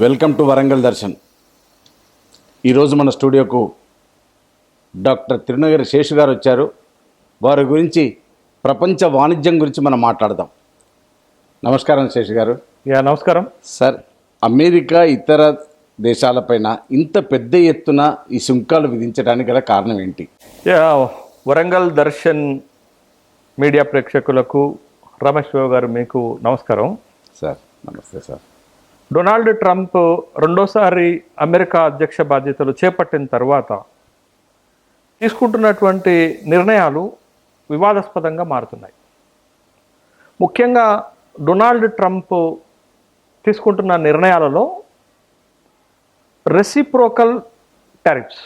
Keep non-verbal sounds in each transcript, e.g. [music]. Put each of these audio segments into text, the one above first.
Welcome to Warangal Darshan. ఈరోజు మన స్టూడియోకు doctor Tirunagari Seshu గారు వచ్చారు. వారి గురించి ప్రపంచ వాణిజ్యం గురించి మనం మాట్లాడదాం. నమస్కారం శేషు గారు. యా నమస్కారం. సార్ అమెరికా ఇతర దేశాలపైన ఇంత పెద్ద ఎత్తున ఈ సుంకాలు విధించడానికి గల కారణం ఏంటి? యా వరంగల్ దర్శన్ మీడియా ప్రేక్షకులకు రమేష్ బాబు గారు మీకు నమస్కారం. సార్ నమస్తే సార్. డొనాల్డ్ ట్రంప్ రెండోసారి అమెరికా అధ్యక్ష బాధ్యతలు చేపట్టిన తర్వాత తీసుకుంటున్నటువంటి నిర్ణయాలు వివాదాస్పదంగా మారుతున్నాయి. ముఖ్యంగా డొనాల్డ్ ట్రంప్ తీసుకుంటున్న నిర్ణయాలలో రెసిప్రోకల్ టారిఫ్స్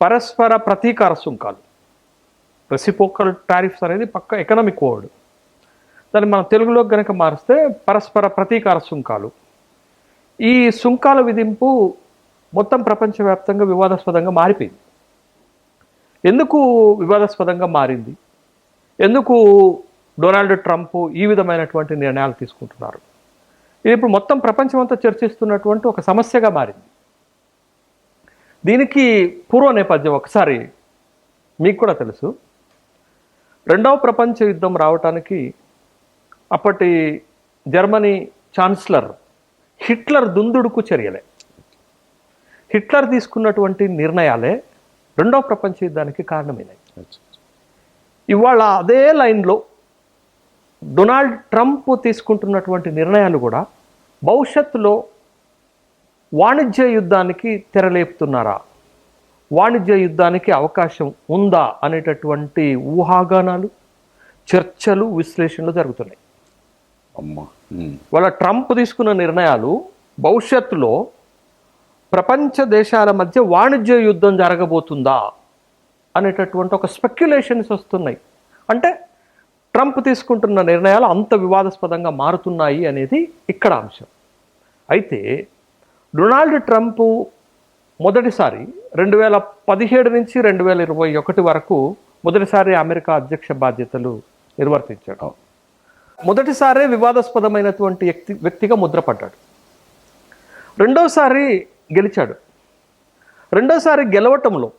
పరస్పర ప్రతీకార సుంకాలు. రెసిప్రోకల్ టారిఫ్స్ అనేది పక్క ఎకనామిక్ వర్డ్. దాన్ని మనం తెలుగులో గనక మారిస్తే పరస్పర ప్రతీకార సుంకాలు. ఈ సుంకాల విధింపు మొత్తం ప్రపంచవ్యాప్తంగా వివాదాస్పదంగా మారిపోయింది. ఎందుకు వివాదాస్పదంగా మారింది? ఎందుకు డొనాల్డ్ ట్రంప్ ఈ విధమైనటువంటి నిర్ణయాలు తీసుకుంటున్నారు? ఇది ఇప్పుడు మొత్తం ప్రపంచమంతా చర్చిస్తున్నటువంటి ఒక సమస్యగా మారింది. దీనికి పూర్వ నేపథ్యం ఒకసారి మీకు కూడా తెలుసు. రెండవ ప్రపంచ యుద్ధం రావటానికి అప్పటి జర్మనీ ఛాన్సలర్ హిట్లర్ దుందుడుకు చర్యలే. హిట్లర్ తీసుకున్నటువంటి నిర్ణయాలే రెండవ ప్రపంచ యుద్ధానికి కారణమైనాయి ఇవాళ అదే లైన్లో డొనాల్డ్ ట్రంప్ తీసుకుంటున్నటువంటి నిర్ణయాలు కూడా భవిష్యత్తులో వాణిజ్య యుద్ధానికి తెరలేపుతున్నారా? వాణిజ్య యుద్ధానికి అవకాశం ఉందా అనేటటువంటి ఊహాగానాలు చర్చలు విశ్లేషణలు జరుగుతున్నాయి. వాళ్ళ ట్రంప్ తీసుకున్న నిర్ణయాలు భవిష్యత్తులో ప్రపంచ దేశాల మధ్య వాణిజ్య యుద్ధం జరగబోతుందా అనేటటువంటి ఒక స్పెక్యులేషన్స్ వస్తున్నాయి. అంటే ట్రంప్ తీసుకుంటున్న నిర్ణయాలు అంత వివాదాస్పదంగా మారుతున్నాయి అనేది ఇక్కడ అంశం. అయితే డొనాల్డ్ ట్రంప్ మొదటిసారి రెండు వేల పదిహేడు నుంచి రెండు వేల ఇరవై ఒకటి వరకు మొదటిసారి అమెరికా అధ్యక్ష బాధ్యతలు నిర్వర్తించాడు. మొదటిసారే వివాదాస్పదమైనటువంటి వ్యక్తి వ్యక్తిగా ముద్రపడ్డాడు. రెండోసారి గెలిచాడు. రెండోసారి గెలవటంలో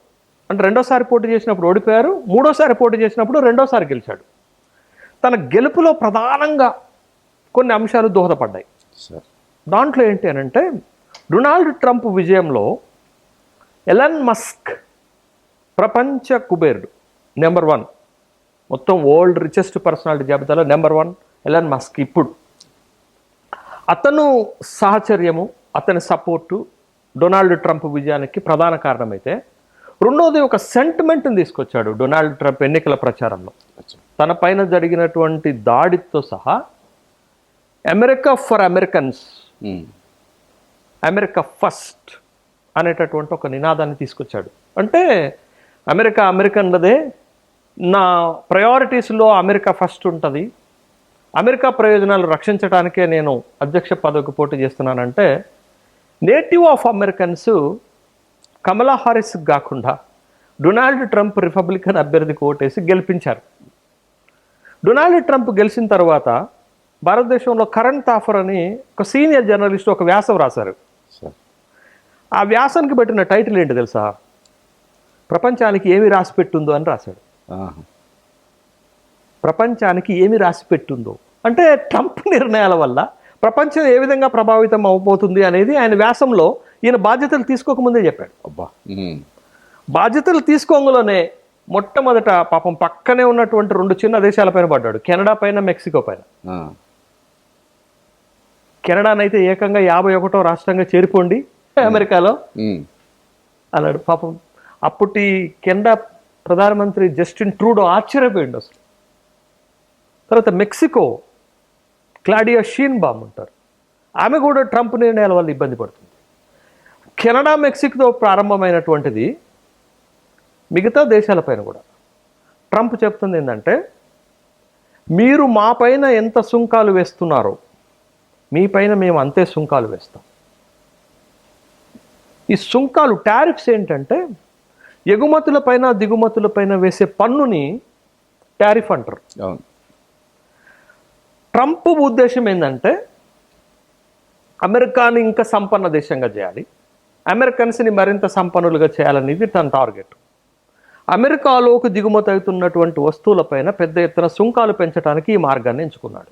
అంటే రెండోసారి పోటీ చేసినప్పుడు ఓడిపోయారు మూడోసారి పోటీ చేసినప్పుడు రెండోసారి గెలిచాడు. తన గెలుపులో ప్రధానంగా కొన్ని అంశాలు దోహదపడ్డాయి. సార్ దాంట్లో ఏంటి అని అంటే డొనాల్డ్ ట్రంప్ విజయంలో ఎలన్ మస్క్ ప్రపంచ కుబేరుడు నెంబర్ వన్. మొత్తం వరల్డ్ రిచెస్ట్ పర్సనాలిటీ జాబితాలో నెంబర్ వన్. ఎలన్ మస్క్ ఇప్పుడు. అతను సాహచర్యము అతని సపోర్టు డొనాల్డ్ ట్రంప్ విజయానికి ప్రధాన కారణమైతే రెండోది ఒక సెంటిమెంట్ని తీసుకొచ్చాడు డొనాల్డ్ ట్రంప్ ఎన్నికల ప్రచారంలో. తన పైన జరిగినటువంటి దాడితో సహా America for Americans um. America first అనేటటువంటి ఒక నినాదాన్ని తీసుకొచ్చాడు. అంటే అమెరికా అమెరికన్లదే నా ప్రయారిటీస్లో అమెరికా ఫస్ట్ ఉంటుంది అమెరికా ప్రయోజనాలు రక్షించడానికే నేను అధ్యక్ష పదవికి పోటీ చేస్తున్నానంటే native of Americans Kamala Harris కాకుండా డొనాల్డ్ ట్రంప్ రిపబ్లికన్ అభ్యర్థికి ఓటేసి గెలిపించారు. డొనాల్డ్ ట్రంప్ గెలిచిన తర్వాత భారతదేశంలో కరెంట్ ఆఫర్ అని ఒక సీనియర్ జర్నలిస్ట్ ఒక వ్యాసం రాశారు. ఆ వ్యాసానికి పెట్టిన టైటిల్ ఏంటి తెలుసా? ప్రపంచానికి ఏమి రాసి పెట్టుందో అని రాశాడు. ప్రపంచానికి ఏమి రాసి పెట్టుందో అంటే ట్రంప్ నిర్ణయాల వల్ల ప్రపంచం ఏ విధంగా ప్రభావితం అవబోతుంది అనేది ఆయన వ్యాసంలో ఈయన బాధ్యతలు తీసుకోకముందే చెప్పాడు. అబ్బా. బాధ్యతలు తీసుకోంగలోనే మొట్టమొదట పాపం పక్కనే ఉన్నటువంటి రెండు చిన్న దేశాల పైన పడ్డాడు. కెనడా పైన మెక్సికో పైన. కెనడానైతే ఏకంగా యాభై ఒకటో రాష్ట్రంగా చేరిపోండి అమెరికాలో. అన్నాడు. పాపం అప్పటి కెనడా ప్రధానమంత్రి జస్టిన్ ట్రూడో ఆశ్చర్యపోయిండు అసలు. తర్వాత మెక్సికో క్లాడియా షీన్ బామ్ ఉంటారు. ఆమె కూడా ట్రంప్ నిర్ణయాల వల్ల ఇబ్బంది పడుతుంది. కెనడా మెక్సికోతో ప్రారంభమైనటువంటిది మిగతా దేశాలపైన కూడా. ట్రంప్ చెప్తుంది ఏంటంటే మీరు మా పైన ఎంత సుంకాలు వేస్తున్నారో మీ పైన మేము అంతే సుంకాలు వేస్తాం. ఈ సుంకాలు టారిఫ్స్ ఏంటంటే ఎగుమతులపైన దిగుమతులపైన వేసే పన్నుని టారిఫ్ అంటారు. అవును. ట్రంప్ ఉద్దేశం ఏంటంటే అమెరికాని ఇంకా సంపన్న దేశంగా చేయాలి. అమెరికన్స్ని మరింత సంపన్నులుగా చేయాలనేది తన టార్గెట్. అమెరికాలోకి దిగుమతి అవుతున్నటువంటి వస్తువులపైన పెద్ద ఎత్తున సుంకాలు పెంచడానికి ఈ మార్గాన్ని ఎంచుకున్నాడు.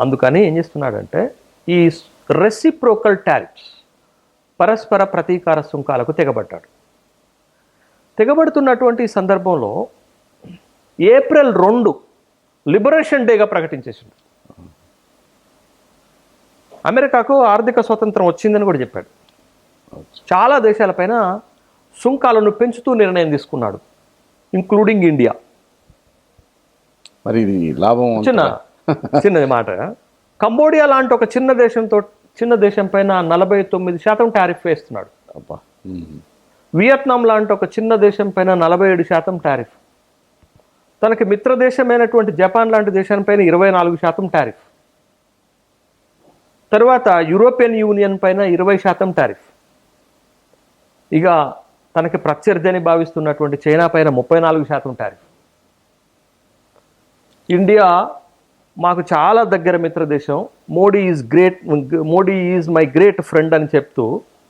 అందుకని ఏం చేస్తున్నాడంటే ఈ రెసిప్రోకల్ టారిఫ్స్ పరస్పర ప్రతీకార సుంకాలకు తెగబడ్డాడు. తెగబడుతున్నటువంటి ఈ సందర్భంలో ఏప్రిల్ రెండు లిబరేషన్ డేగా ప్రకటించేసిండు. అమెరికాకు ఆర్థిక స్వతంత్రం వచ్చిందని కూడా చెప్పాడు. చాలా దేశాలపైన సుంకాలను పెంచుతూ నిర్ణయం తీసుకున్నాడు ఇంక్లూడింగ్ ఇండియా. మరి ఇది లాభం చిన్న చిన్నది మాట. కంబోడియా లాంటి ఒక చిన్న దేశంతో చిన్న దేశం పైన నలభై తొమ్మిది శాతం టారిఫ్ వేస్తున్నాడు. వియత్నాం లాంటి ఒక చిన్న దేశం పైన నలభై ఏడు శాతం టారిఫ్. తనకి మిత్రదేశమైనటువంటి జపాన్ లాంటి దేశాలపైన ఇరవై నాలుగు శాతం టారిఫ్. తర్వాత యూరోపియన్ యూనియన్ పైన ఇరవై శాతం టారిఫ్. ఇక తనకి ప్రత్యర్థి భావిస్తున్నటువంటి చైనా పైన ముప్పై నాలుగు శాతం టారిఫ్. ఇండియా మాకు చాలా దగ్గర మిత్ర దేశం Modi is great Modi is my great friend అని చెప్తూ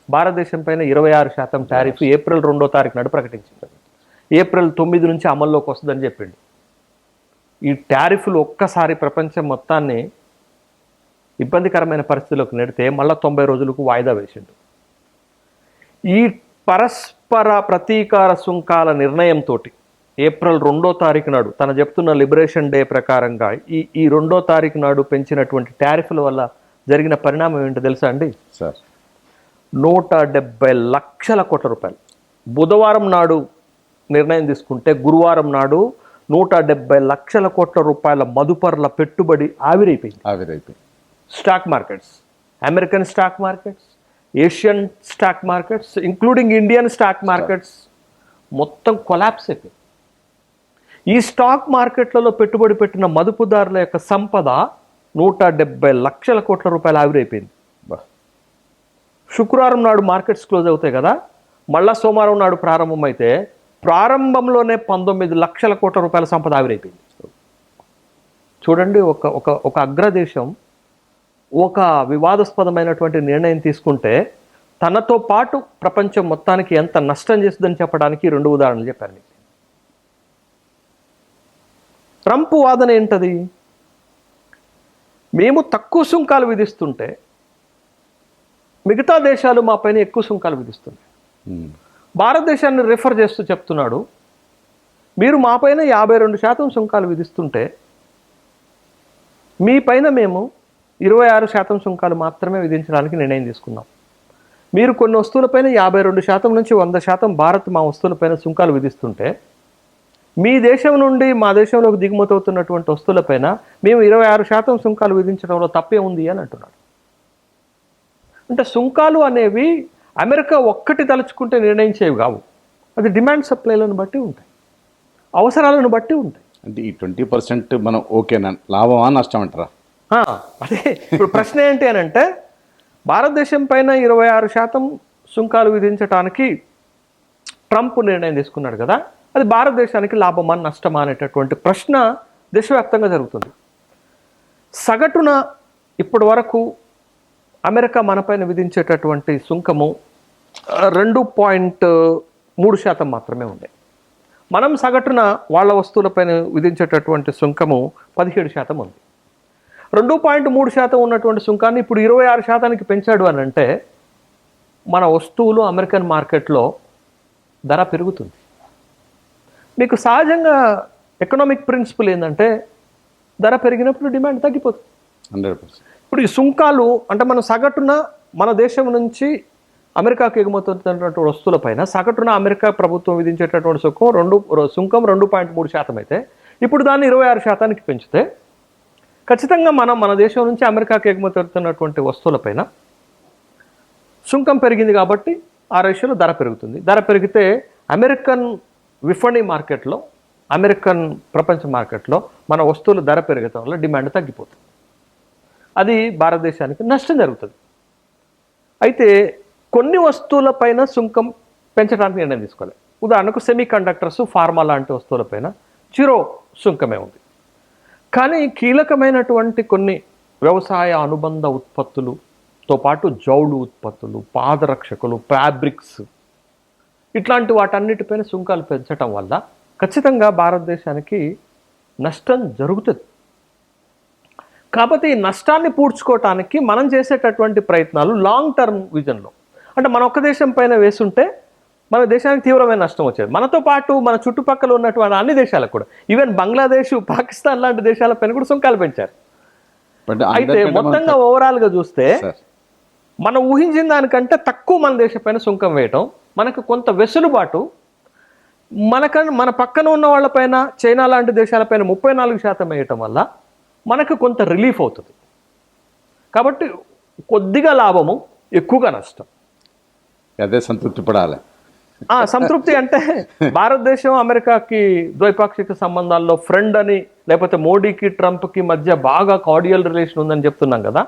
భారతదేశం పైన ఇరవై ఆరు శాతం టారిఫ్ ఏప్రిల్ రెండో తారీఖు నాడు ప్రకటించింది. ఏప్రిల్ తొమ్మిది నుంచి అమల్లోకి వస్తుందని చెప్పిండు ఈ టారిఫ్లు ఒక్కసారి ప్రపంచం మొత్తాన్ని ఇబ్బందికరమైన పరిస్థితులకు నెడితే మళ్ళీ తొంభై రోజులకు వాయిదా వేసిండు. ఈ పరస్పర ప్రతీకార సుంకాల నిర్ణయంతో ఏప్రిల్ రెండో తారీఖు నాడు తన చెప్తున్న లిబరేషన్ డే ప్రకారంగా ఈ ఈ రెండో తారీఖు నాడు పెంచినటువంటి టారిఫ్ల వల్ల జరిగిన పరిణామం ఏంటో తెలుసా అండి? సార్. నూట డెబ్బై లక్షల కోట్ల రూపాయలు. బుధవారం నాడు నిర్ణయం తీసుకుంటే గురువారం నాడు నూట డెబ్బై లక్షల కోట్ల రూపాయల మదుపర్ల పెట్టుబడి ఆవిరైపోయింది. ఆవిరైపోయి stock markets American stock markets Asian stock markets including Indian stock markets మొత్తం కొలాప్స్ అయిపోయింది. ఈ స్టాక్ మార్కెట్లలో పెట్టుబడి పెట్టిన మదుపుదారుల యొక్క సంపద నూట డెబ్బై లక్షల కోట్ల రూపాయలు ఆవిరైపోయింది. శుక్రవారం నాడు మార్కెట్స్ క్లోజ్ అవుతాయి కదా మళ్ళా సోమవారం నాడు ప్రారంభమైతే ప్రారంభంలోనే పంతొమ్మిది లక్షల కోట్ల రూపాయల సంపద ఆవిరైపోయింది. చూడండి ఒక ఒక ఒక అగ్రదేశం ఒక వివాదాస్పదమైనటువంటి నిర్ణయం తీసుకుంటే తనతో పాటు ప్రపంచం మొత్తానికి ఎంత నష్టం చేస్తుందని చెప్పడానికి రెండు ఉదాహరణలు చెప్పాను మీకు. ట్రంప్ వాదన ఏంటది? మేము తక్కువ సుంకాలు విధిస్తుంటే మిగతా దేశాలు మాపైన ఎక్కువ సుంకాలు విధిస్తున్నాయి భారతదేశాన్ని రిఫర్ చేస్తూ చెప్తున్నాడు. మీరు మాపైన యాభై రెండు శాతం సుంకాలు విధిస్తుంటే మీ పైన మేము ఇరవై ఆరు శాతం సుంకాలు మాత్రమే విధించడానికి నిర్ణయం తీసుకున్నాం. మీరు కొన్ని వస్తువులపైన యాభై రెండు శాతం నుంచి వంద శాతం భారత్ మా వస్తువులపైన సుంకాలు విధిస్తుంటే మీ దేశం నుండి మా దేశంలోకి దిగుమతి అవుతున్నటువంటి వస్తువులపైన మేము ఇరవై ఆరు శాతం సుంకాలు విధించడంలో తప్పే ఉంది అని అంటున్నాడు. అంటే సుంకాలు అనేవి అమెరికా ఒక్కటి తలుచుకుంటే నిర్ణయించేవి కావు. అది డిమాండ్ సప్లైలను బట్టి ఉంటాయి. అవసరాలను బట్టి ఉంటాయి. అంటే ఈ ట్వంటీ పర్సెంట్ మనం ఓకేనా? లాభమా? నష్టం అంటారా? అదే ఇప్పుడు ప్రశ్న ఏంటి అని అంటే భారతదేశం పైన ఇరవై ఆరు శాతం సుంకాలు విధించడానికి ట్రంప్ నిర్ణయం తీసుకున్నాడు కదా. అది భారతదేశానికి లాభమా నష్టమా అనేటటువంటి ప్రశ్న దేశవ్యాప్తంగా జరుగుతుంది. సగటున ఇప్పటి వరకు అమెరికా మనపైన విధించేటటువంటి సుంకము రెండు పాయింట్ మూడు శాతం మాత్రమే ఉంది. మనం సగటున వాళ్ళ వస్తువులపైన విధించేటటువంటి సుంకము పదిహేడు శాతం ఉంది. రెండు పాయింట్ మూడు శాతం ఉన్నటువంటి సుంకాన్ని ఇప్పుడు ఇరవై ఆరు శాతానికి పెంచాడు అని అంటే మన వస్తువులు అమెరికన్ మార్కెట్లో ధర పెరుగుతుంది. మీకు సహజంగా ఎకనామిక్ ప్రిన్సిపల్ ఏంటంటే ధర పెరిగినప్పుడు డిమాండ్ తగ్గిపోతుంది. హండ్రెడ్ ఇప్పుడు ఈ సుంకాలు అంటే మనం సగటున మన దేశం నుంచి అమెరికాకు ఎగుమతున్నటువంటి వస్తువులపైన సగటున అమెరికా ప్రభుత్వం విధించేటటువంటి సుఖం రెండు సుంకం రెండు పాయింట్ మూడు శాతం అయితే ఇప్పుడు దాన్ని ఇరవై ఆరు శాతానికి పెంచితే ఖచ్చితంగా మనం మన దేశం నుంచి అమెరికాకు ఎగుమతి అవుతున్నటువంటి వస్తువులపైన సుంకం పెరిగింది కాబట్టి ఆ రేషియోలో ధర పెరుగుతుంది. ధర పెరిగితే అమెరికన్ విఫణి మార్కెట్లో అమెరికన్ ప్రపంచ మార్కెట్లో మన వస్తువుల ధర పెరగటం వల్ల డిమాండ్ తగ్గిపోతుంది. అది భారతదేశానికి నష్టం జరుగుతుంది. అయితే కొన్ని వస్తువులపైన సుంకం పెంచడానికి నిర్ణయం తీసుకోవాలి. ఉదాహరణకు సెమీ కండక్టర్స్ ఫార్మా లాంటి వస్తువులపైన చిరో సుంకమే ఉంది. కానీ కీలకమైనటువంటి కొన్ని వ్యవసాయ అనుబంధ ఉత్పత్తులుతో పాటు జౌళు ఉత్పత్తులు పాదరక్షకులు ఫ్యాబ్రిక్స్ ఇట్లాంటి వాటన్నిటిపైన సుంకాలు పెంచటం వల్ల ఖచ్చితంగా భారతదేశానికి నష్టం జరుగుతుంది. కాకపోతే ఈ నష్టాన్ని పూడ్చుకోవటానికి మనం చేసేటటువంటి ప్రయత్నాలు లాంగ్ టర్మ్ విజన్లో అంటే మన ఒక్క దేశం పైన వేసుంటే మన దేశానికి తీవ్రమైన నష్టం వచ్చేది. మనతో పాటు మన చుట్టుపక్కల ఉన్నటువంటి అన్ని దేశాలకు కూడా. ఈవెన్ బంగ్లాదేశ్ పాకిస్తాన్ లాంటి దేశాలపైన కూడా సుంకాలు పెంచారు. అయితే మొత్తంగా ఓవరాల్గా చూస్తే మనం ఊహించిన దానికంటే తక్కువ మన దేశపైన సుంకం వేయటం మనకు కొంత వెసులుబాటు మనక మన పక్కన ఉన్న వాళ్ళపైన చైనా లాంటి దేశాలపైన ముప్పై నాలుగు శాతం వేయటం వల్ల మనకు కొంత రిలీఫ్ అవుతుంది. కాబట్టి కొద్దిగా లాభము ఎక్కువగా నష్టం. అదే సంతృప్తి పడాలి. ఆ సంతృప్తి అంటే భారతదేశం అమెరికాకి ద్వైపాక్షిక సంబంధాల్లో ఫ్రెండ్ అని లేకపోతే మోడీకి ట్రంప్కి మధ్య బాగా కార్డియల్ రిలేషన్ ఉందని చెప్తున్నాం కదా.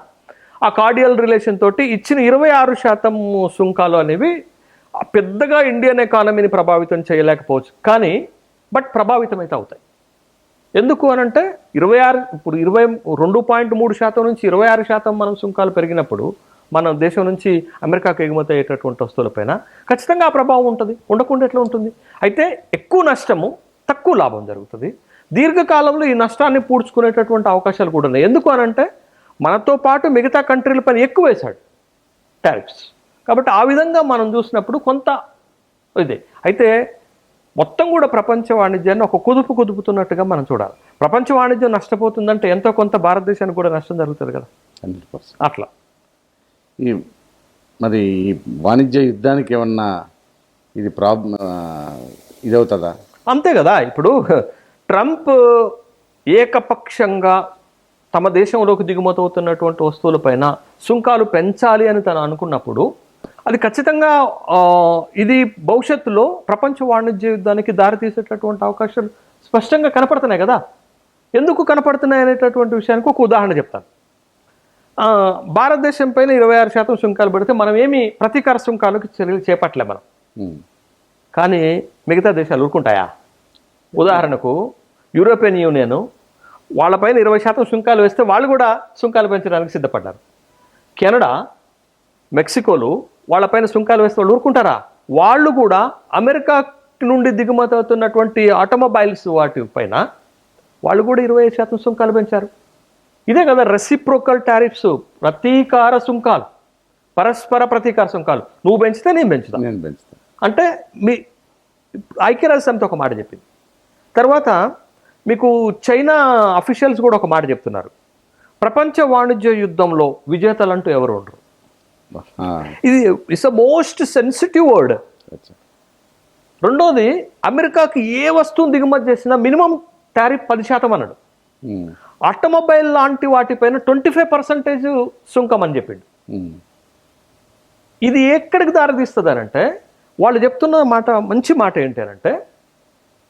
ఆ కార్డియల్ రిలేషన్ తోటి ఇచ్చిన ఇరవై ఆరు శాతం సుంకాలు అనేవి పెద్దగా ఇండియన్ ఎకానమీని ప్రభావితం చేయలేకపోవచ్చు. కానీ బట్ ప్రభావితం అయితే అవుతాయి. ఎందుకు అనంటే ఇరవై ఆరు ఇప్పుడు ఇరవై రెండు పాయింట్ మూడు శాతం నుంచి ఇరవై ఆరు శాతం మనం సుంకాలు పెరిగినప్పుడు మన దేశం నుంచి అమెరికాకు ఎగుమతి అయ్యేటటువంటి వస్తువులపైన ఖచ్చితంగా ఆ ప్రభావం ఉంటుంది ఉండకుండా ఎట్లా ఉంటుంది? అయితే ఎక్కువ నష్టము తక్కువ లాభం జరుగుతుంది. దీర్ఘకాలంలో ఈ నష్టాన్ని పూడ్చుకునేటటువంటి అవకాశాలు కూడా ఉన్నాయి. ఎందుకు అనంటే మనతో పాటు మిగతా కంట్రీల పైన ఎక్కువ వేశాడు టారిఫ్స్. కాబట్టి ఆ విధంగా మనం చూసినప్పుడు కొంత ఇదే. అయితే మొత్తం కూడా ప్రపంచ వాణిజ్యాన్ని ఒక కుదుపు కుదుపుతున్నట్టుగా మనం చూడాలి. ప్రపంచ వాణిజ్యం నష్టపోతుందంటే ఎంతో కొంత భారతదేశానికి కూడా నష్టం జరుగుతుంది కదా? అట్లా. ఈ మరి ఈ వాణిజ్య యుద్ధానికి ఏమన్నా ఇది ప్రాబ్లం ఇదవుతుందా? అంతే కదా. ఇప్పుడు ట్రంప్ ఏకపక్షంగా తమ దేశంలోకి దిగుమతి అవుతున్నటువంటి వస్తువులపైన సుంకాలు పెంచాలి అని తను అనుకున్నప్పుడు అది ఖచ్చితంగా ఇది భవిష్యత్తులో ప్రపంచ వాణిజ్య యుద్ధానికి దారితీసేటటువంటి అవకాశాలు స్పష్టంగా కనపడుతున్నాయి కదా. ఎందుకు కనపడుతున్నాయి అనేటటువంటి విషయానికి ఒక ఉదాహరణ చెప్తాను. భారతదేశం పైన ఇరవై ఆరు శాతం సుంకాలు పెడితే మనం ఏమి ప్రతీకార సుంకాలకు చర్యలు చేపట్టలే మనం. కానీ మిగతా దేశాలు ఊరుకుంటాయా? ఉదాహరణకు యూరోపియన్ యూనియన్ వాళ్ళపైన ఇరవై శాతం సుంకాలు వేస్తే వాళ్ళు కూడా సుంకాలు పెంచడానికి సిద్ధపడ్డారు. కెనడా మెక్సికోలు వాళ్ళపైన సుంకాలు వేస్తే వాళ్ళు ఊరుకుంటారా? వాళ్ళు కూడా అమెరికా నుండి దిగుమతి అవుతున్నటువంటి ఆటోమొబైల్స్ వాటి పైన వాళ్ళు కూడా ఇరవై శాతం సుంకాలు పెంచారు. ఇదే కదా రెసిప్రోకల్ టారిఫ్స్ ప్రతీకార సుంకాలు పరస్పర ప్రతీకార సుంకాలు. నువ్వు పెంచితే నేను పెంచుతా. నేను పెంచుతాను అంటే మీ ఐక్యరాజ్య సమితి ఒక మాట చెప్పింది. తర్వాత మీకు చైనా అఫీషియల్స్ కూడా ఒక మాట చెప్తున్నారు. ప్రపంచ వాణిజ్య యుద్ధంలో విజేతలంటూ ఎవరు ఉండరు. ఇది it's a most sensitive word. రెండోది అమెరికాకి ఏ వస్తువును దిగుమతి చేసినా మినిమం టారిఫ్ పది శాతం అన్నాడు. ఆటోమొబైల్ లాంటి వాటిపైన ట్వంటీ ఫైవ్ పర్సెంటేజ్ సుంకం అని చెప్పిండు. ఇది ఎక్కడికి దారితీస్తుంది అంటే వాళ్ళు చెప్తున్న మాట మంచి మాట ఏంటి అంటే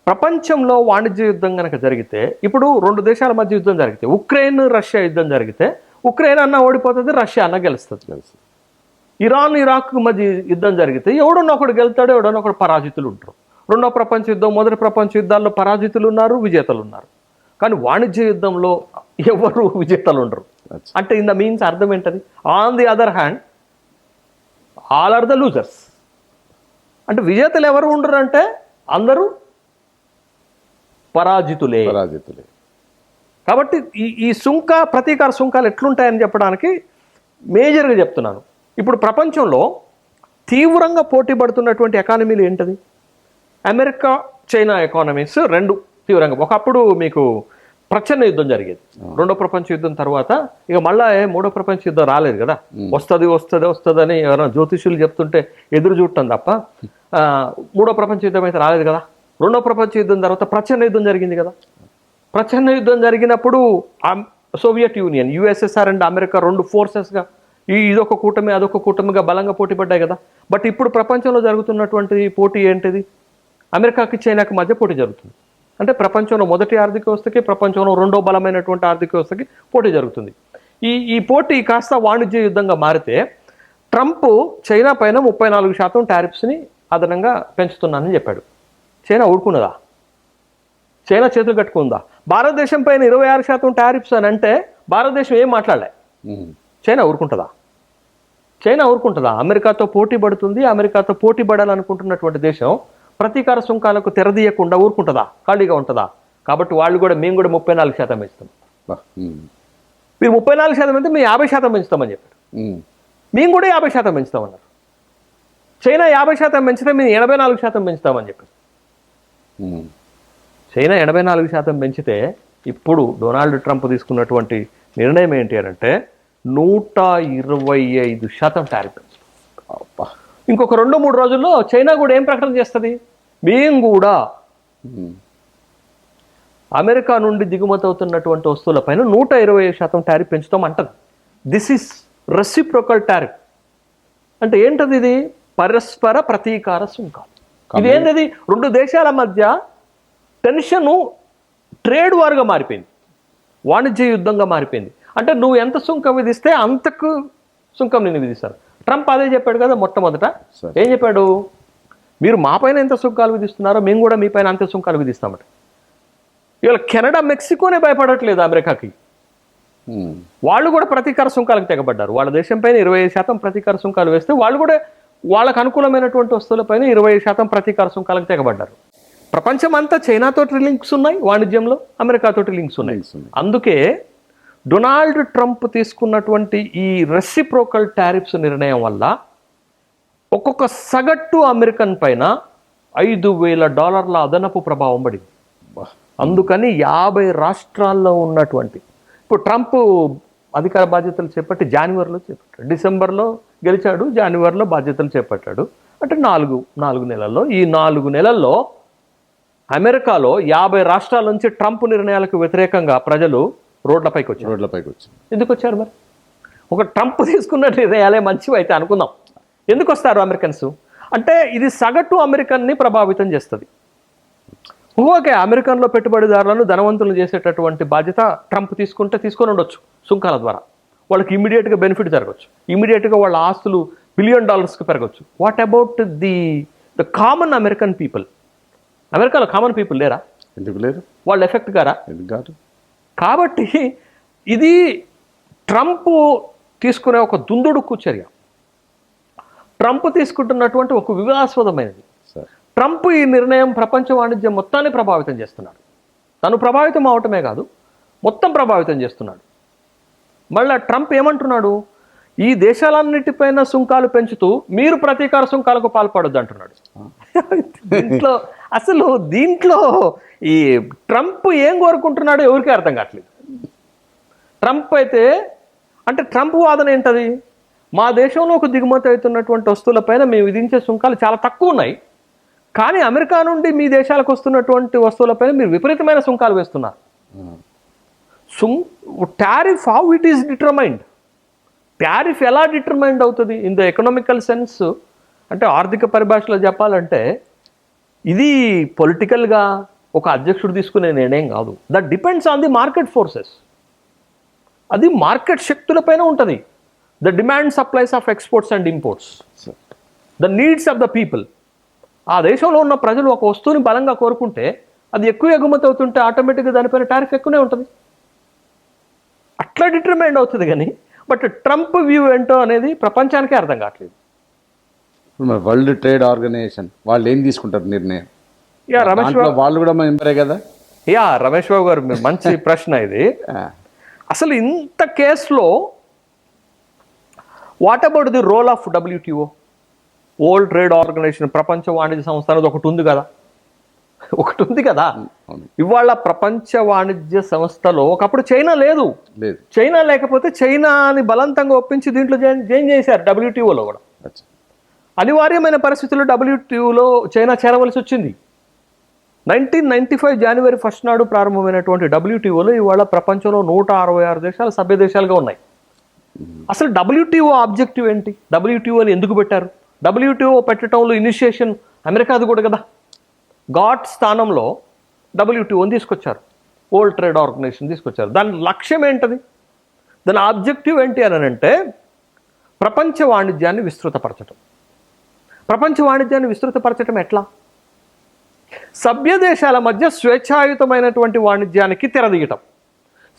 ప్రపంచంలో వాణిజ్య యుద్ధం కనుక జరిగితే ఇప్పుడు రెండు దేశాల మధ్య యుద్ధం జరిగితే ఉక్రెయిన్ రష్యా యుద్ధం జరిగితే ఉక్రెయిన్ అన్న ఓడిపోతుంది రష్యా అన్న గెలుస్తుంది తెలుసు. ఇరాన్ ఇరాక్ మధ్య యుద్ధం జరిగితే ఎవడన్నా ఒకడు గెలుతాడు ఎవడన్నా ఒకడు పరాజితులు ఉంటారు. రెండో ప్రపంచ యుద్ధం మొదటి ప్రపంచ యుద్ధాల్లో పరాజితులు ఉన్నారు విజేతలు ఉన్నారు. కానీ వాణిజ్య యుద్ధంలో ఎవరు విజేతలు ఉండరు. అంటే ఇన్ ద మీన్స్ అర్థం ఏంటది? On the other hand all are the losers అంటే విజేతలు ఎవరు ఉండరు అంటే అందరూ పరాజితులే. పరాజితులే. కాబట్టి ఈ ఈ సుంక ప్రతీకార సుంకాలు ఎట్లుంటాయని చెప్పడానికి మేజర్గా చెప్తున్నాను. ఇప్పుడు ప్రపంచంలో తీవ్రంగా పోటీ పడుతున్నటువంటి ఎకానమీలు ఏంటది? అమెరికా చైనా ఎకానమీస్ రెండు. తీవ్రంగా. ఒకప్పుడు మీకు ప్రచన్న యుద్ధం జరిగేది. రెండో ప్రపంచ యుద్ధం తర్వాత ఇక మళ్ళా మూడో ప్రపంచ యుద్ధం రాలేదు కదా. వస్తుంది వస్తుంది వస్తుంది అని ఎవరైనా జ్యోతిష్యులు చెప్తుంటే ఎదురు చూడటం తప్ప మూడో ప్రపంచ యుద్ధం అయితే రాలేదు కదా. రెండో ప్రపంచ యుద్ధం తర్వాత ప్రచన్న యుద్ధం జరిగింది కదా. ప్రచన్న యుద్ధం జరిగినప్పుడు Soviet Union USSR and America రెండు ఫోర్సెస్గా ఈ ఇదొక కూటమి అదొక కూటమిగా బలంగా పోటీ పడ్డాయి కదా. బట్ ఇప్పుడు ప్రపంచంలో జరుగుతున్నటువంటి పోటీ ఏంటిది? అమెరికాకి చైనాకి మధ్య పోటీ జరుగుతుంది. అంటే ప్రపంచంలో మొదటి ఆర్థిక వ్యవస్థకి ప్రపంచంలో రెండో బలమైనటువంటి ఆర్థిక వ్యవస్థకి పోటీ జరుగుతుంది. ఈ ఈ పోటీ కాస్త వాణిజ్య యుద్ధంగా మారితే ట్రంప్ చైనా పైన ముప్పై నాలుగు శాతం టారిఫ్స్ని అదనంగా పెంచుతున్నానని చెప్పాడు. చైనా ఊరుకున్నదా? చైనా చేతులు కట్టుకుందా? భారతదేశం పైన ఇరవై ఆరు శాతం టారిఫ్స్ అని అంటే భారతదేశం ఏం మాట్లాడలే. చైనా ఊరుకుంటుందా? చైనా ఊరుకుంటుందా? అమెరికాతో పోటీ పడుతుంది అమెరికాతో పోటీ పడాలనుకుంటున్నటువంటి దేశం ప్రతీకార సుంకాలకు తెరదీయకుండా ఊరుకుంటుందా ఖాళీగా ఉంటుందా కాబట్టి వాళ్ళు కూడా మేము కూడా ముప్పై నాలుగు శాతం పెంచుతాం. మీరు ముప్పై నాలుగు శాతం పెంచితే మేము యాభై శాతం పెంచుతామని చెప్పారు. మేము కూడా యాభై శాతం పెంచుతామన్నారు చైనా యాభై శాతం పెంచితే మేము ఎనభై నాలుగు శాతం పెంచుతామని చెప్పారు. చైనా ఎనభై నాలుగు శాతం పెంచితే ఇప్పుడు డొనాల్డ్ ట్రంప్ తీసుకున్నటువంటి నిర్ణయం ఏంటి అని అంటే నూట ఇరవై ఐదు శాతం టారిఫ్ పెంచుతాం అబ్బా. ఇంకొక రెండు మూడు రోజుల్లో చైనా కూడా ఏం ప్రకటన చేస్తుంది? మేము కూడా. అమెరికా నుండి దిగుమతి అవుతున్నటువంటి వస్తువులపైన నూట ఇరవై శాతం టారిఫ్ పెంచుతాం అంటది. దిస్ ఇస్ రెసిప్రోకల్ టారిఫ్ అంటే ఏంటది ఇది? పరస్పర ప్రతీకార సుంకాలు ఇది ఏంటది? రెండు దేశాల మధ్య టెన్షను ట్రేడ్ వార్గా మారిపోయింది. వాణిజ్య యుద్ధంగా మారిపోయింది. అంటే నువ్వు ఎంత సుంకం విధిస్తే అంతకు సుంకం నేను విధిస్తాను ట్రంప్ అదే చెప్పాడు కదా మొట్టమొదట. ఏం చెప్పాడు? మీరు మా పైన ఎంత సుంకాలు విధిస్తున్నారో మేము కూడా మీ పైన అంతే సుంకాలు విధిస్తామట. ఇవాళ కెనడా మెక్సికోనే భయపడట్లేదు అమెరికాకి. వాళ్ళు కూడా ప్రతీకార సుంకాలకు తెగబడ్డారు. వాళ్ళ దేశం పైన ఇరవై ఐదు శాతం ప్రతీకార సుంకాలు వేస్తే వాళ్ళు కూడా వాళ్ళకు అనుకూలమైనటువంటి వస్తువులపైన ఇరవై ఐదు శాతం ప్రతీకార సుంకాలకు తెగబడ్డారు. ప్రపంచం అంతా చైనాతోటి లింక్స్ ఉన్నాయి వాణిజ్యంలో అమెరికాతోటి లింక్స్ ఉన్నాయి. అందుకే డొనాల్డ్ ట్రంప్ తీసుకున్నటువంటి ఈ రెసిప్రోకల్ టారిఫ్స్ నిర్ణయం వల్ల ఒక్కొక్క సగటు అమెరికన్ పైన ఐదు వేల డాలర్ల అదనపు ప్రభావం పడింది. అందుకని యాభై రాష్ట్రాల్లో ఉన్నటువంటి ఇప్పుడు ట్రంప్ అధికార బాధ్యతలు చేపట్టి జనవరిలో చేపట్టాడు. డిసెంబర్లో గెలిచాడు జనవరిలో బాధ్యతలు చేపట్టాడు. అంటే నాలుగు నాలుగు నెలల్లో ఈ నాలుగు నెలల్లో అమెరికాలో యాభై రాష్ట్రాల నుంచి ట్రంప్ నిర్ణయాలకు వ్యతిరేకంగా ప్రజలు రోడ్లపైకి వచ్చారు. రోడ్లపైకి వచ్చింది ఎందుకు వచ్చారు మరి? ఒక ట్రంప్ తీసుకున్న నిర్ణయాలే మంచివి అయితే అనుకుందాం. ఎందుకు వస్తారు అమెరికన్స్? అంటే ఇది సగటు అమెరికన్ని ప్రభావితం చేస్తుంది. ఓకే అమెరికన్లో పెట్టుబడిదారులను ధనవంతులను చేసేటటువంటి బాధ్యత ట్రంప్ తీసుకుంటే తీసుకొని ఉండొచ్చు సుంకాల ద్వారా. వాళ్ళకి ఇమీడియట్గా బెనిఫిట్ జరగచ్చు. ఇమీడియట్గా వాళ్ళ ఆస్తులు బిలియన్ డాలర్స్కి పెరగచ్చు. What about the the common American people అమెరికాలో కామన్ పీపుల్ లేరా? ఎందుకు లేరు? వాళ్ళు ఎఫెక్ట్ గారా? ఎందుకు కాదు? కాబట్టి ఇది ట్రంప్ తీసుకునే ఒక దుందుడుకు చర్య ట్రంప్ తీసుకుంటున్నటువంటి ఒక వివాదాస్పదమైనది. సరే ట్రంప్ ఈ నిర్ణయం ప్రపంచ వాణిజ్యం మొత్తాన్ని ప్రభావితం చేస్తున్నాడు. తను ప్రభావితం అవటమే కాదు మొత్తం ప్రభావితం చేస్తున్నాడు. మళ్ళా ట్రంప్ ఏమంటున్నాడు? ఈ దేశాలన్నిటిపైన సుంకాలు పెంచుతూ మీరు ప్రతీకార సుంకాలకు పాల్పడొద్దు అంటున్నాడు [laughs] దీంట్లో అసలు దీంట్లో ఈ ట్రంప్ ఏం కోరుకుంటున్నాడో ఎవరికీ అర్థం కావట్లేదు. ట్రంప్ అయితే అంటే ట్రంప్ వాదన ఏంటది? మా దేశంలోకి దిగుమతి అవుతున్నటువంటి వస్తువులపైన మేము విధించే సుంకాలు చాలా తక్కువ ఉన్నాయి. కానీ అమెరికా నుండి మీ దేశాలకు వస్తున్నటువంటి వస్తువులపైన మీరు విపరీతమైన సుంకాలు వేస్తున్నారు. సుం tariff how it is determined tariff ఎలా డిటర్మైండ్ అవుతుంది? ఇన్ ద ఎకనామికల్ సెన్స్ అంటే ఆర్థిక పరిభాషలో చెప్పాలంటే ఇది పొలిటికల్గా ఒక అధ్యక్షుడు తీసుకునే నిర్ణయం కాదు. That depends on the market forces అది మార్కెట్ శక్తులపైన ఉంటుంది. The demand supplies of exports and imports the needs of the people ఆ దేశంలో ఉన్న ప్రజలు ఒక వస్తువుని బలంగా కోరుకుంటే అది ఎక్కువ ఎగుమతి అవుతుంటే ఆటోమేటిక్గా దానిపైన టారిఫ్ ఎక్కువనే ఉంటుంది. అట్లా డిటర్మైండ్ అవుతుంది కానీ బట్ ట్రంప్ వ్యూ ఏంటో అనేది ప్రపంచానికే అర్థం కావట్లేదు. వరల్డ్ ట్రేడ్ ఆర్గనైజేషన్ వాళ్ళు ఏం తీసుకుంటారు నిర్ణయం? యా రమేష్ దాంట్లో వాళ్ళు కూడా మెంబరే కదా? యా రమేష్ బాబు గారు మంచి [laughs] ప్రశ్న ఇది. అసలు ఇంత కేసులో what about the role of WTO World Trade Organization ప్రపంచ వాణిజ్య సంస్థ అనేది ఒకటి ఉంది కదా. ఒకటి ఉంది కదా. ఇవాళ ప్రపంచ వాణిజ్య సంస్థలో ఒకప్పుడు చైనా లేదు. లేదు. చైనా లేకపోతే చైనాని బలవంతంగా ఒప్పించి దీంట్లో జాయిన్ చేశారు డబ్ల్యూటీఓలో కూడా. అనివార్యమైన పరిస్థితుల్లో డబ్ల్యూటీఓలో చైనా చేరవలసి వచ్చింది. Nineteen ninety five January first నాడు ప్రారంభమైనటువంటి డబ్ల్యూటీఓలో ఇవాళ ప్రపంచంలో నూట అరవై ఆరు దేశాలు సభ్య దేశాలుగా ఉన్నాయి. అసలు డబ్ల్యూటీఓ ఆబ్జెక్టివ్ ఏంటి? డబ్ల్యూటీఓని ఎందుకు పెట్టారు? డబ్ల్యూటీఓ పెట్టడంలో ఇనిషియేషన్ అమెరికాది కూడా కదా. ఘాట్ స్థానంలో డబ్ల్యూటీఓని తీసుకొచ్చారు. వరల్డ్ ట్రేడ్ ఆర్గనైజేషన్ తీసుకొచ్చారు. దాని లక్ష్యం ఏంటది? దాని ఆబ్జెక్టివ్ ఏంటి అని అంటే ప్రపంచ వాణిజ్యాన్ని విస్తృతపరచడం ప్రపంచ వాణిజ్యాన్ని విస్తృతపరచడం ఎట్లా? సభ్య దేశాల మధ్య స్వేచ్ఛాయుతమైనటువంటి వాణిజ్యానికి తెరదీయటం.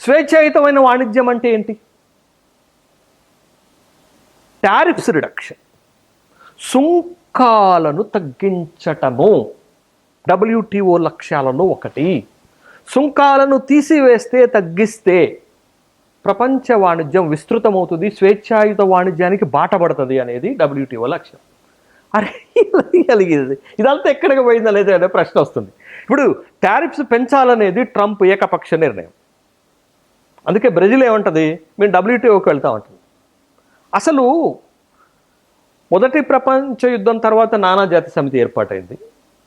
స్వేచ్ఛాయుతమైన వాణిజ్యం అంటే ఏంటి? టారిఫ్స్ రిడక్షన్ సుంకాలను తగ్గించటము. డబ్ల్యూటిఓ లక్ష్యాలలో ఒకటి. సుంకాలను తీసివేస్తే తగ్గిస్తే ప్రపంచ వాణిజ్యం విస్తృతమవుతుంది. స్వేచ్ఛాయుత వాణిజ్యానికి బాటపడుతుంది అనేది డబ్ల్యూటిఓ లక్ష్యం. అరే కలిగేది? ఇదంతా ఎక్కడికి పోయిందా లేదా అనే ప్రశ్న వస్తుంది. ఇప్పుడు టారిఫ్స్ పెంచాలనేది ట్రంప్ ఏకపక్ష నిర్ణయం. అందుకే బ్రెజిల్ ఏమంటుంది? మేము డబ్ల్యూటీఓకి వెళ్తా ఉంటుంది అసలు మొదటి ప్రపంచ యుద్ధం తర్వాత నానాజాతి సమితి ఏర్పాటైంది.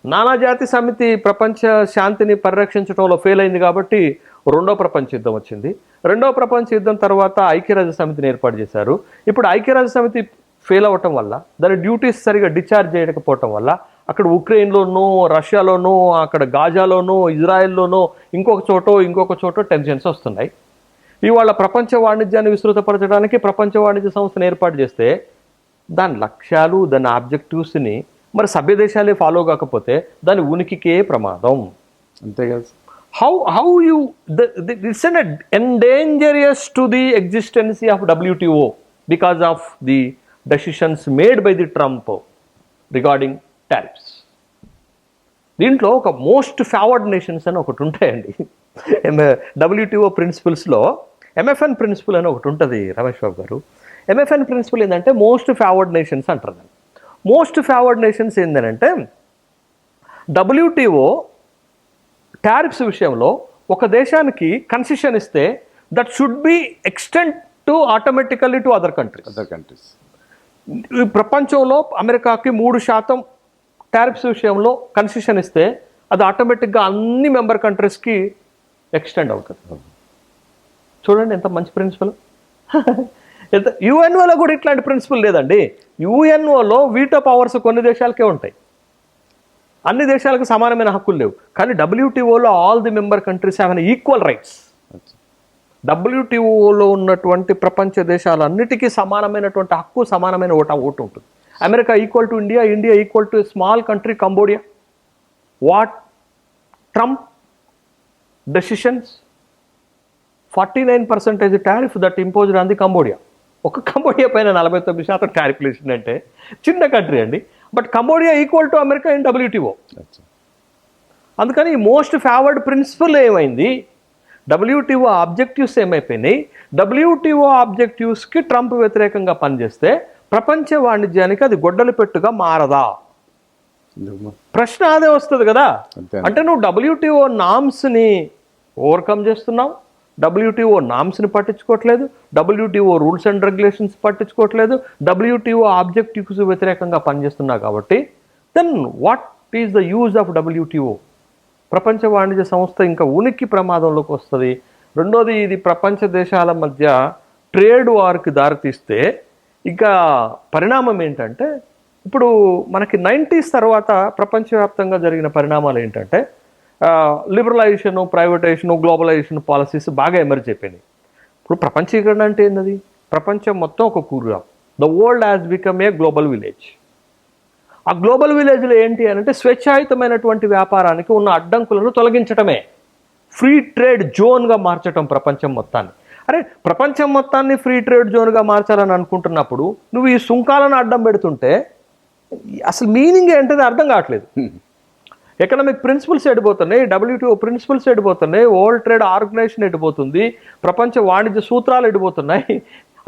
నానాజాతి సమితి ప్రపంచ శాంతిని పరిరక్షించడంలో ఫెయిల్ అయింది కాబట్టి రెండో ప్రపంచ యుద్ధం వచ్చింది. రెండో ప్రపంచ యుద్ధం తర్వాత ఐక్యరాజ్య సమితిని ఏర్పాటు చేశారు. ఇప్పుడు ఐక్యరాజ్య సమితి ఫెయిల్ అవ్వటం వల్ల దాని డ్యూటీస్ సరిగా డిశ్చార్జ్ చేయకపోవటం వల్ల అక్కడ ఉక్రెయిన్లోనూ రష్యాలోనూ అక్కడ గాజాలోనూ ఇజ్రాయెల్లోనూ ఇంకొక చోటో ఇంకొక చోటో టెన్షన్స్ వస్తున్నాయి ఇవాళ ప్రపంచ వాణిజ్యాన్ని విస్తృతపరచడానికి ప్రపంచ వాణిజ్య సంస్థను ఏర్పాటు చేస్తే దాని లక్ష్యాలు దాని ఆబ్జెక్టివ్స్ని మరి సభ్య దేశాలే ఫాలో కాకపోతే దాని ఉనికికే ప్రమాదం అంతే కదా. How how you it's an endangerous to the existency of WTO because of the decisions made by the Trump regarding tariffs దీంట్లో ఒక మోస్ట్ ఫేవర్డ్ నేషన్స్ అని ఒకటి ఉంటాయండి. డబ్ల్యూటీఓ ప్రిన్సిపల్స్లో ఎంఎఫ్ఎన్ ప్రిన్సిపల్ అని ఒకటి ఉంటుంది రమేష్ బాబు గారు. ఎంఎఫ్ఎన్ ప్రిన్సిపల్ ఏంటంటే మోస్ట్ ఫేవర్డ్ నేషన్స్ అంటారు దాన్ని. మోస్ట్ ఫేవర్డ్ నేషన్స్ ఏంటంటే డబ్ల్యూటీఓ టారిఫ్స్ విషయంలో ఒక దేశానికి కన్సెషన్ ఇస్తే that should be extend to automatically to other countries other countries ప్రపంచంలో అమెరికాకి మూడు శాతం టారిఫ్స్ విషయంలో కన్సెషన్ ఇస్తే అది ఆటోమేటిక్గా అన్ని మెంబర్ కంట్రీస్కి ఎక్స్టెండ్ అవుతుంది. చూడండి ఎంత మంచి ప్రిన్సిపల్ [laughs] ఎంత యుఎన్ఓలో కూడా ఇట్లాంటి ప్రిన్సిపల్ లేదండి. యుఎన్ఓలో వీటో పవర్స్ కొన్ని దేశాలకే ఉంటాయి. అన్ని దేశాలకు సమానమైన హక్కులు లేవు. కానీ డబ్ల్యూటీఓలో all the member countries have an equal rights డబ్ల్యూటీఓలో ఉన్నటువంటి ప్రపంచ దేశాలన్నిటికీ సమానమైనటువంటి హక్కు సమానమైన ఓట ఓటు ఉంటుంది. America equal to India India equal to small country Cambodia what Trump decisions forty nine percentage tariff that imposed on the Cambodia ఒక కంబోడియా పైన నలభై తొమ్మిది శాతం టారిఫ్ వేసిందంటే చిన్న కంట్రీ అండి. But Cambodia equal to America in WTO అందుకని most favoured principle ఏమైంది? డబ్ల్యూటీఓ ఆబ్జెక్టివ్స్ ఏమైపోయినాయి? డబ్ల్యూటీఓ ఆబ్జెక్టివ్స్కి ట్రంప్ వ్యతిరేకంగా పనిచేస్తే ప్రపంచ వాణిజ్యానికి అది గొడ్డలి పెట్టుగా మారదా? ప్రశ్న అదే వస్తుంది కదా. అంటే నువ్వు డబ్ల్యూటీఓ నామ్స్ని ఓవర్కమ్ చేస్తున్నావు. డబ్ల్యూటీఓ నామ్స్ని పట్టించుకోవట్లేదు. డబ్ల్యూటీఓ రూల్స్ అండ్ రెగ్యులేషన్స్ పట్టించుకోవట్లేదు. డబ్ల్యూటీఓ ఆబ్జెక్టివ్స్ వ్యతిరేకంగా పనిచేస్తున్నావు కాబట్టి then what is the use of WTO? ప్రపంచ వాణిజ్య సంస్థ ఇంకా ఉనికి ప్రమాదంలోకి వస్తుంది. రెండోది ఇది ప్రపంచ దేశాల మధ్య ట్రేడ్ వార్కి దారితీస్తే ఇంకా పరిణామం ఏంటంటే ఇప్పుడు మనకి నైంటీస్ తర్వాత ప్రపంచవ్యాప్తంగా జరిగిన పరిణామాలు ఏంటంటే లిబరలైజేషన్ ప్రైవేటైజేషన్ గ్లోబలైజేషన్ పాలసీస్ బాగా ఎమర్జ్ అయిపోయినాయి. ఇప్పుడు ప్రపంచీకరణ అంటే ఏంటది ప్రపంచం మొత్తం ఒక కూరుగా. The world has become a global village ఆ గ్లోబల్ విలేజ్లో ఏంటి అని అంటే స్వేచ్ఛాయుతమైనటువంటి వ్యాపారానికి ఉన్న అడ్డంకులను తొలగించటమే. ఫ్రీ ట్రేడ్ జోన్గా మార్చటం ప్రపంచం మొత్తాన్ని. అరే ప్రపంచం మొత్తాన్ని ఫ్రీ ట్రేడ్ జోన్గా మార్చాలని అనుకుంటున్నప్పుడు నువ్వు ఈ సుంకాలను అడ్డం పెడుతుంటే అసలు మీనింగ్ ఏంటది అర్థం కావట్లేదు. ఎకనామిక్ ప్రిన్సిపల్స్ ఎడిపోతున్నాయి డబ్ల్యూటీఓ ప్రిన్సిపల్స్ ఎడిపోతున్నాయి వరల్డ్ ట్రేడ్ ఆర్గనైజేషన్ ఎడిపోతుంది ప్రపంచ వాణిజ్య సూత్రాలు ఎడిపోతున్నాయి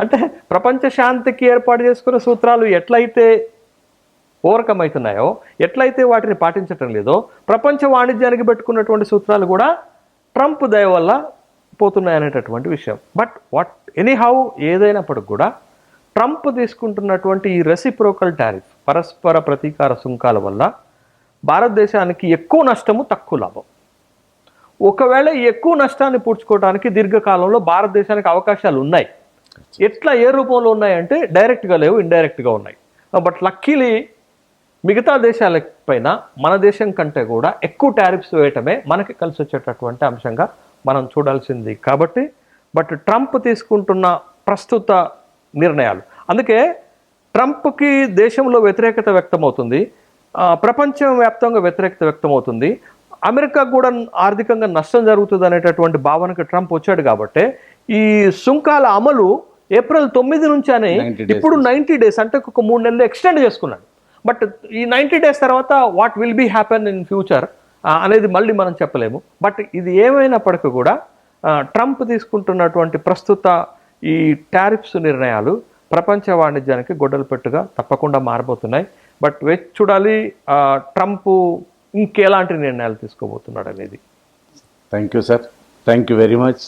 అంటే ప్రపంచ శాంతికి ఏర్పాటు చేసుకున్న సూత్రాలు ఎట్లయితే ఓవర్కమ్ అవుతున్నాయో ఎట్లయితే వాటిని పాటించటం లేదో ప్రపంచ వాణిజ్యానికి పెట్టుకున్నటువంటి సూత్రాలు కూడా ట్రంప్ దయ వల్ల పోతున్నాయి అనేటటువంటి విషయం. బట్ వాట్ ఎనీహౌ ఏదైనప్పటికి కూడా ట్రంప్ తీసుకుంటున్నటువంటి ఈ రెసిప్రోకల్ టారిఫ్ పరస్పర ప్రతీకార సుంకాల వల్ల భారతదేశానికి ఎక్కువ నష్టము తక్కువ లాభం. ఒకవేళ ఎక్కువ నష్టాన్ని పూడ్చుకోవడానికి దీర్ఘకాలంలో భారతదేశానికి అవకాశాలు ఉన్నాయి. ఎట్లా ఏ రూపంలో ఉన్నాయంటే డైరెక్ట్గా లేవు ఇండైరెక్ట్గా ఉన్నాయి. బట్ లక్కీలీ మిగతా దేశాల పైన మన దేశం కంటే కూడా ఎక్కువ టారిఫ్స్ వేయటమే మనకి కలిసి వచ్చేటటువంటి అంశంగా మనం చూడాల్సింది కాబట్టి బట్ ట్రంప్ తీసుకుంటున్న ప్రస్తుత నిర్ణయాలు. అందుకే ట్రంప్కి దేశంలో వ్యతిరేకత వ్యక్తమవుతుంది. ప్రపంచవ్యాప్తంగా వ్యతిరేకత వ్యక్తమవుతుంది. అమెరికా కూడా ఆర్థికంగా నష్టం జరుగుతుంది అనేటటువంటి భావనకి ట్రంప్ వచ్చాడు కాబట్టి ఈ సుంకాల అమలు ఏప్రిల్ తొమ్మిది నుంచి అని 90 days ఇప్పుడు నైంటీ డేస్ అంటే ఒక మూడు నెలలు ఎక్స్టెండ్ చేసుకున్నాడు. బట్ ఈ నైంటీ డేస్ తర్వాత what will be happen in future అనేది మళ్ళీ మనం చెప్పలేము. బట్ ఇది ఏమైనప్పటికీ కూడా ట్రంప్ తీసుకుంటున్నటువంటి ప్రస్తుత ఈ టారిఫ్స్ నిర్ణయాలు ప్రపంచ వాణిజ్యానికి గొడ్డలు పెట్టుగా తప్పకుండా మారబోతున్నాయి. బట్ వేచి చూడాలి ట్రంప్ ఇంకెలాంటి నిర్ణయాలు తీసుకోబోతున్నాడు అనేది thank you sir thank you very much